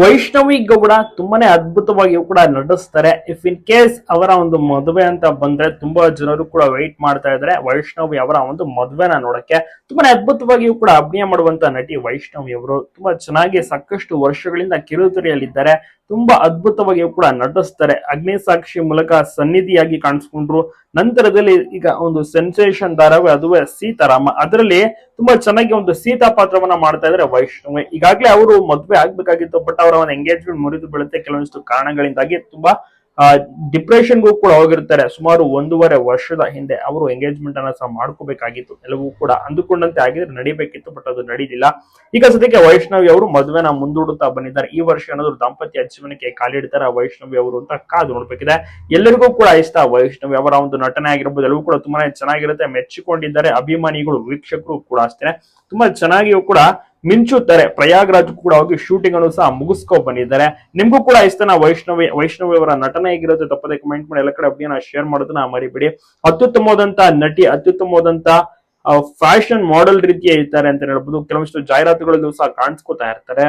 ವೈಷ್ಣವಿ ಗೌಡ ತುಂಬಾನೇ ಅದ್ಭುತವಾಗಿಯೂ ಕೂಡ ನಡೆಸ್ತಾರೆ ಇಫ್ ಇನ್ ಕೇಸ್ ಅವರ ಒಂದು ಮದುವೆ ಅಂತ ಬಂದ್ರೆ ತುಂಬಾ ಜನರು ಕೂಡ ವೆಯ್ಟ್ ಮಾಡ್ತಾ ಇದ್ದಾರೆ. ವೈಷ್ಣವಿ ಅವರ ಒಂದು ಮದುವೆನ ನೋಡಕ್ಕೆ ತುಂಬಾನೇ ಅದ್ಭುತವಾಗಿಯೂ ಕೂಡ ಅಭಿನಯ ಮಾಡುವಂತ ನಟಿ ವೈಷ್ಣವಿ ಅವರು. ತುಂಬಾ ಚೆನ್ನಾಗಿ ಸಾಕಷ್ಟು ವರ್ಷಗಳಿಂದ ಕಿರುತೆರೆಯಲ್ಲಿದ್ದಾರೆ. ತುಂಬಾ ಅದ್ಭುತವಾಗಿ ಕೂಡ ನಟಿಸ್ತಾರೆ. ಅಗ್ನಿ ಸಾಕ್ಷಿ ಮೂಲಕ ಸನ್ನಿಧಿಯಾಗಿ ಕಾಣಿಸ್ಕೊಂಡ್ರು. ನಂತರದಲ್ಲಿ ಈಗ ಒಂದು ಸೆನ್ಸೇಷನ್ ಧಾರಾವಾಹಿ, ಅದುವೇ ಸೀತಾರಾಮ. ಅದರಲ್ಲಿ ತುಂಬಾ ಚೆನ್ನಾಗಿ ಒಂದು ಸೀತಾ ಪಾತ್ರವನ್ನ ಮಾಡ್ತಾ ಇದ್ದಾರೆ ವೈಷ್ಣವಿ. ಈಗಾಗಲೇ ಅವರು ಮದ್ವೆ ಆಗ್ಬೇಕಾಗಿತ್ತು ಬಟ್ ಅವರ ಒಂದು ಎಂಗೇಜ್ಮೆಂಟ್ ಮುರಿದು ಬೀಳುತ್ತೆ. ಕೆಲವೊಂದಿಷ್ಟು ಕಾರಣಗಳಿಂದಾಗಿ ತುಂಬಾ ಡಿಪ್ರೆಷನ್ಗೂ ಕೂಡ ಹೋಗಿರ್ತಾರೆ. ಸುಮಾರು ಒಂದೂವರೆ ವರ್ಷದ ಹಿಂದೆ ಅವರು ಎಂಗೇಜ್ಮೆಂಟ್ ಅನ್ನ ಸಹ ಮಾಡ್ಕೋಬೇಕಾಗಿತ್ತು. ಎಲ್ಲವೂ ಕೂಡ ಅಂದುಕೊಂಡಂತೆ ಆಗಿದ್ರೆ ನಡಿಬೇಕಿತ್ತು ಬಟ್ ಅದು ನಡೀಲಿಲ್ಲ. ಈಗ ಸದ್ಯಕ್ಕೆ ವೈಷ್ಣವಿ ಅವರು ಮದುವೆನ ಮುಂದೂಡುತ್ತಾ ಬಂದಿದ್ದಾರೆ. ಈ ವರ್ಷ ಏನಾದ್ರು ದಾಂಪತ್ಯ ಜೀವನಕ್ಕೆ ಕಾಲಿಡ್ತಾರೆ ವೈಷ್ಣವಿ ಅವರು ಅಂತ ಕಾದು ನೋಡ್ಬೇಕಿದೆ. ಎಲ್ಲರಿಗೂ ಕೂಡ ಇಷ್ಟ ವೈಷ್ಣವಿ ಅವರ ಒಂದು ನಟನೆ ಆಗಿರ್ಬೋದು. ಎಲ್ಲವೂ ಕೂಡ ತುಂಬಾನೇ ಚೆನ್ನಾಗಿರುತ್ತೆ. ಮೆಚ್ಚಿಕೊಂಡಿದ್ದಾರೆ. ಅಭಿಮಾನಿಗಳು, ವೀಕ್ಷಕರು ಕೂಡ ಅಷ್ಟೇ ತುಂಬಾ ಚೆನ್ನಾಗಿಯೂ ಕೂಡ ಮಿಂಚುತ್ತಾರೆ. ಪ್ರಯಾಗ್ರಾಜ್ ಕೂಡ ಹೋಗಿ ಶೂಟಿಂಗ್ ಅನ್ನು ಸಹ ಮುಗಿಸ್ಕೊ ಬಂದಿದ್ದಾರೆ. ನಿಮ್ಗೂ ಕೂಡ ಇಷ್ಟನ ವೈಷ್ಣವಿ ವೈಷ್ಣವಿ ಅವರ ನಟನೆ ಹೇಗಿರುತ್ತೆ ತಪ್ಪದೆ ಕಮೆಂಟ್ ಮಾಡಿ, ಎಲ್ಲ ಕಡೆ ಅಪ್ಡಿಯನ್ನ ಶೇರ್ ಮಾಡೋದನ್ನ ಮರಿಬೇಡಿ. ಅತ್ಯುತ್ತಮವಾದಂತಹ ನಟಿ ಅತ್ಯುತ್ತಮವಾದಂತಹ ಫ್ಯಾಷನ್ ಮಾಡೆಲ್ ರೀತಿಯ ಇರ್ತಾರೆ ಅಂತ ಹೇಳ್ಬೋದು. ಕೆಲವಷ್ಟು ಜಾಹೀರಾತುಗಳಲ್ಲೂ ಸಹ ಕಾಣಿಸ್ಕೋತಾ ಇರ್ತಾರೆ.